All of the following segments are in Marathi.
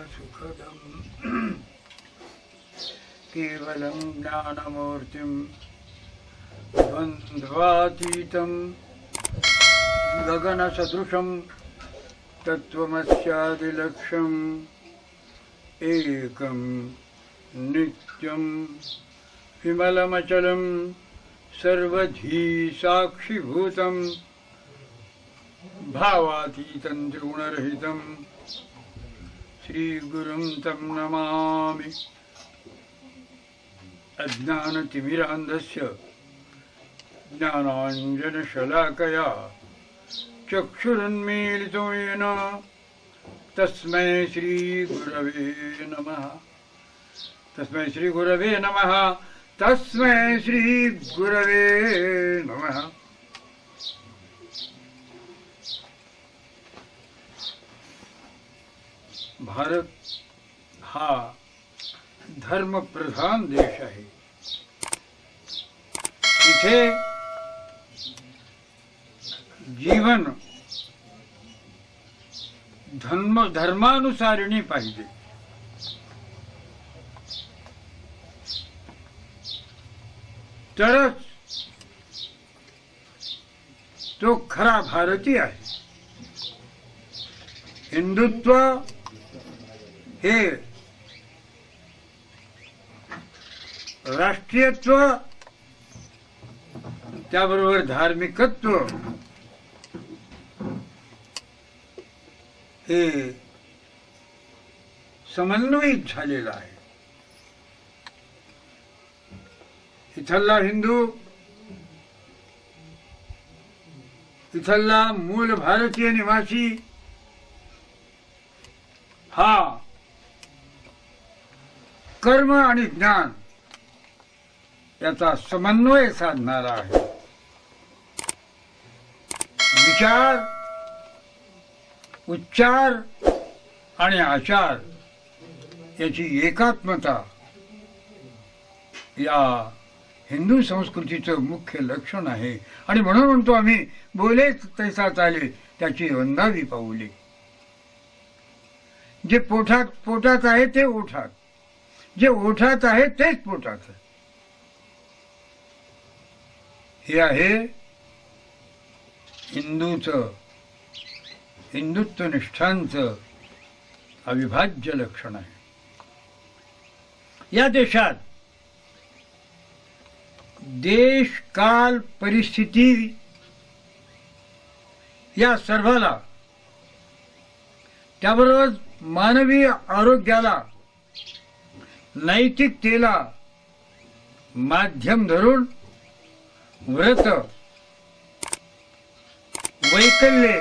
केवलं ज्ञानमूर्तिं द्वन्द्वातीतं गगनसदृशं तत्त्वमस्यादिलक्ष्यम् एकं नित्यं विमलमचलं सर्वधी साक्षिभूतं भावातीतं त्रिगुणरहितं श्रीगुरुं तं नमामि। अज्ञानतिमिरान्धस्य ज्ञानाञ्जनशलाकया चक्षुरुन्मीलितो येन तस्मै श्रीगुरवे नमः। तस्मै श्रीगुरवे नमः। तस्मै श्रीगुरवे नमः। भारत हा धर्मप्रधान देश आहे. इथे जीवन धर्म धर्मानुसारिणी पाहिजे. तरच तो खरा भारतीय आहे. हिंदुत्व हे राष्ट्रीयत्व त्याबरोबर धार्मिकत्व हे समन्वयित झालेलं आहे. इथला हिंदू इथला मूल भारतीय निवासी हा कर्म आणि ज्ञान याचा समन्वय साधणारा आहे. विचार उच्चार आणि आचार याची एकात्मता या हिंदू संस्कृतीचं मुख्य लक्षण आहे. आणि म्हणून म्हणतो आम्ही बोले तैसा चाले त्याची वंदावी पाऊली. जे पोटात पोटात आहे ते ओठात. जे ओठात आहे तेच पोटात हे आहे हिंदूच हिंदुत्व निष्ठांचं अविभाज्य लक्षण आहे. या देशात देश काल परिस्थिती या सर्वाला त्याबरोबर मानवी आरोग्याला नैतिकतेला माध्यम धरून व्रत वैकल्ये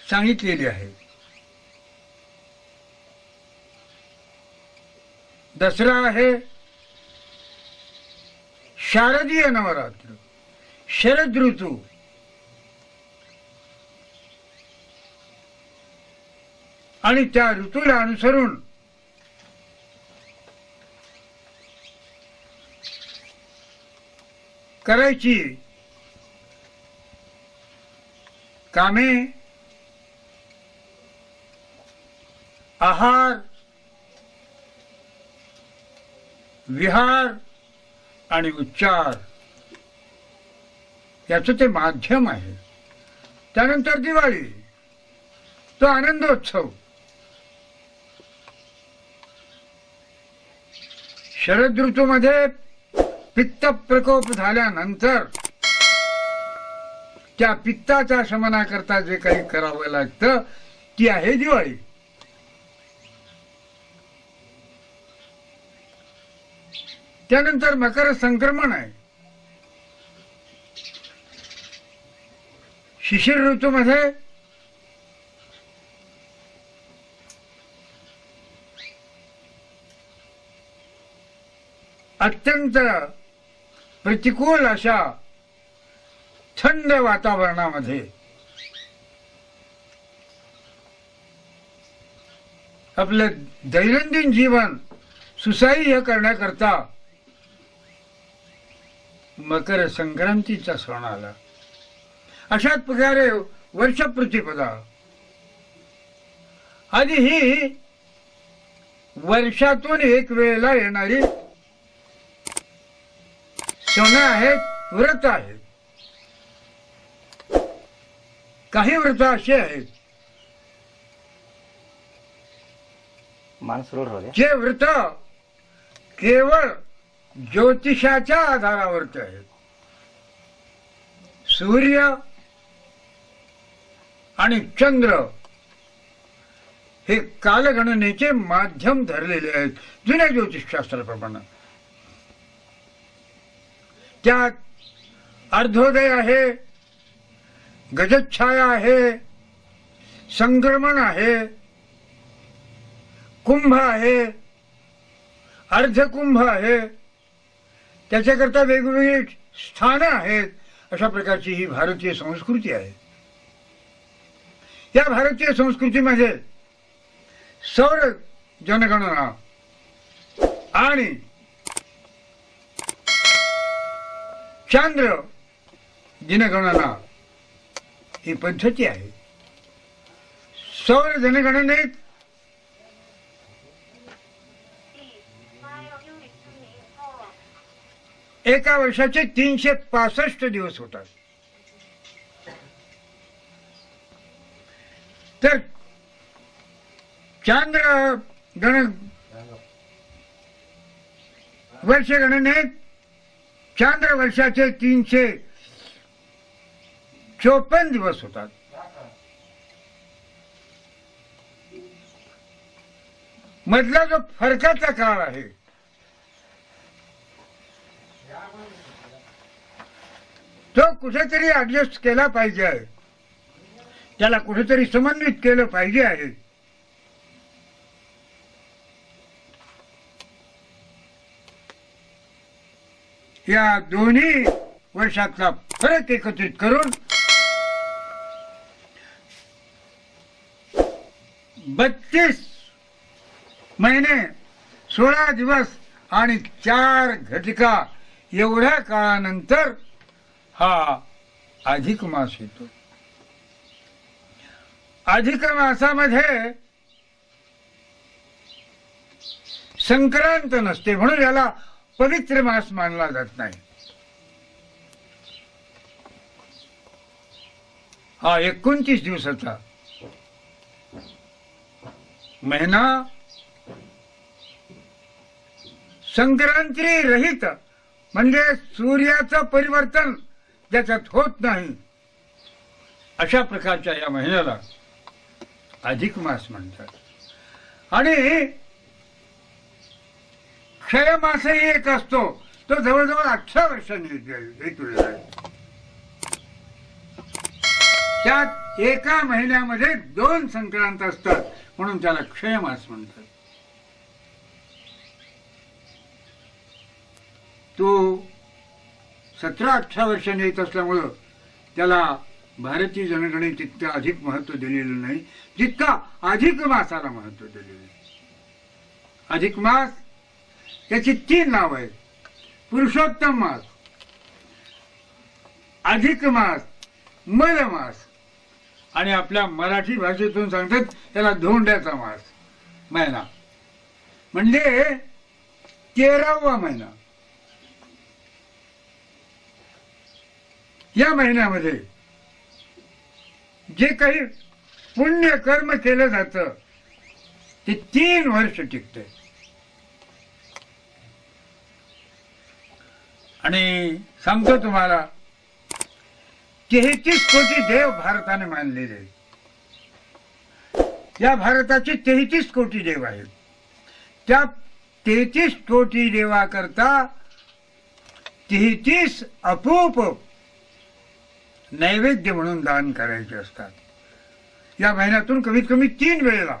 सांगितलेली आहे. दसरा आहे शारदीय नवरात्र शरद ऋतू. आणि त्या ऋतूला अनुसरून. करायची. कामे. आहार. विहार. आणि उच्चार. याचं ते माध्यम आहे. त्यानंतर दिवाळी. तो आनंदोत्सव. शरद ऋतूमध्ये पित्त प्रकोप झाल्यानंतर त्या पित्ताच्या शमनाकरता जे काही करावं लागतं ती आहे दिवाळी. त्यानंतर मकर संक्रमण आहे. शिशिर ऋतूमध्ये अत्यंत प्रतिकूल अशा थंड वातावरणामध्ये आपलं दैनंदिन जीवन सुसह्य करण्याकरता मकर संक्रांतीचा सण आला. अशाच प्रकारे वर्षप्रतिपदा आधी ही वर्षातून एक वेळेला येणारी सण आहेत व्रत आहेत काही व्रत अशी आहेत. मानसरोवर जे व्रत केवळ ज्योतिषाच्या आधारावरती आहेत. सूर्य आणि चंद्र हे कालगणनेचे माध्यम धरलेले आहेत. जुन्या ज्योतिषशास्त्राप्रमाणे. त्यात अर्धोदय आहे गजच्छाया आहे संक्रमण आहे कुंभ आहे अर्धकुंभ आहे. त्याच्याकरता वेगवेगळी स्थानं आहेत अशा प्रकारची ही भारतीय संस्कृती आहे. या भारतीय संस्कृतीमध्ये सौर जनगणना आणि चांद्र दिनगणना ही पद्धती आहे. सौर जनगणनेत एका वर्षाचे तीनशे पासष्ट दिवस होतात. तर चांद्र गण वर्ष गणनेत चांद्र वर्षाचे तीनशे चोपन्न दिवस होतात. मधला जो फरकाचा काळ आहे तो कुठेतरी ऍडजस्ट केला पाहिजे आहे. त्याला कुठेतरी समन्वित केलं पाहिजे आहे. या दोन्ही वर्षातला फरक एकत्रित करून बत्तीस महिने सोळा दिवस आणि चार घटिका एवढ्या काळानंतर हा अधिक मास येतो. अधिक मासामध्ये संक्रांत नसते म्हणून याला पवित्र मास मानला जात नाही. हा एकोणतीस दिवसाचा महिना संक्रांती रहित म्हणजे सूर्याचं परिवर्तन ज्याच्यात होत नाही. अशा प्रकारच्या या महिन्याला अधिक मास म्हणतात. आणि क्षयमासही येत असतो. तो जवळजवळ अठरा वर्षांनी येतो आहे. त्यात एका महिन्यामध्ये दोन संक्रांत असतात म्हणून त्याला क्षयमास म्हणतात. तो सतरा अठरा वर्षांनी येत असल्यामुळं त्याला भारतीय जनगणनेत तितकं अधिक महत्त्व दिलेलं नाही जितका अधिक मासाला महत्त्व दिलेलं आहे. अधिक मास त्याची तीन नाव आहेत. पुरुषोत्तम मास अधिक मास मल मास. आणि आपल्या मराठी भाषेतून सांगतात त्याला धोंड्याचा मास महिना म्हणजे तेरावा महिना या महिन्यामध्ये जे काही पुण्य कर्म केलं जातं ते तीन वर्ष टिकते आणि सांगतो तुम्हाला तेहतीस कोटी देव भारताने मानलेले आहेत. या भारताचे तेहतीस कोटी देव आहेत. त्या तेहतीस कोटी देवाकरता तेहतीस अपूप नैवेद्य म्हणून दान करायचे असतात. या महिन्यातून कमीत कमी तीन वेळेला.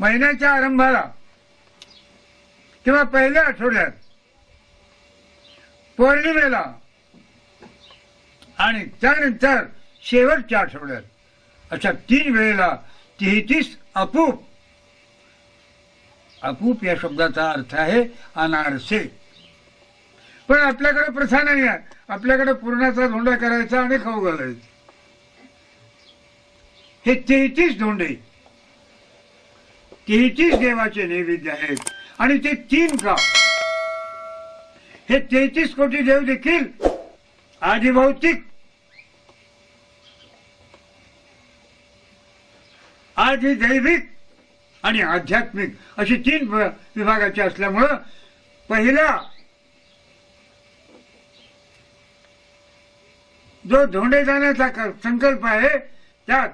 महिन्याच्या आरंभाला किंवा पहिल्या आठवड्यात पौर्णिमेला. आणि त्यानंतर शेवटच्या आठवड्यात अशा तीन वेळेला तेहतीस अपूप. अपूप या शब्दाचा अर्थ आहे अनारसे. पण आपल्याकडे प्रथा नाही आहे. आपल्याकडे पुरणाचा धोंडा करायचा आणि खाऊ घालायचा. हे तेहतीस धोंडे. तेहतीस देवाचे नैवेद्य आहेत. आणि ते तीन का? हे तेहतीस कोटी देव देखील आदिभौतिक आधी दैविक आणि आध्यात्मिक अशी तीन विभागाची विभागाचे असल्यामुळं पहिला जो धोंडे जाण्याचा संकल्प आहे त्यात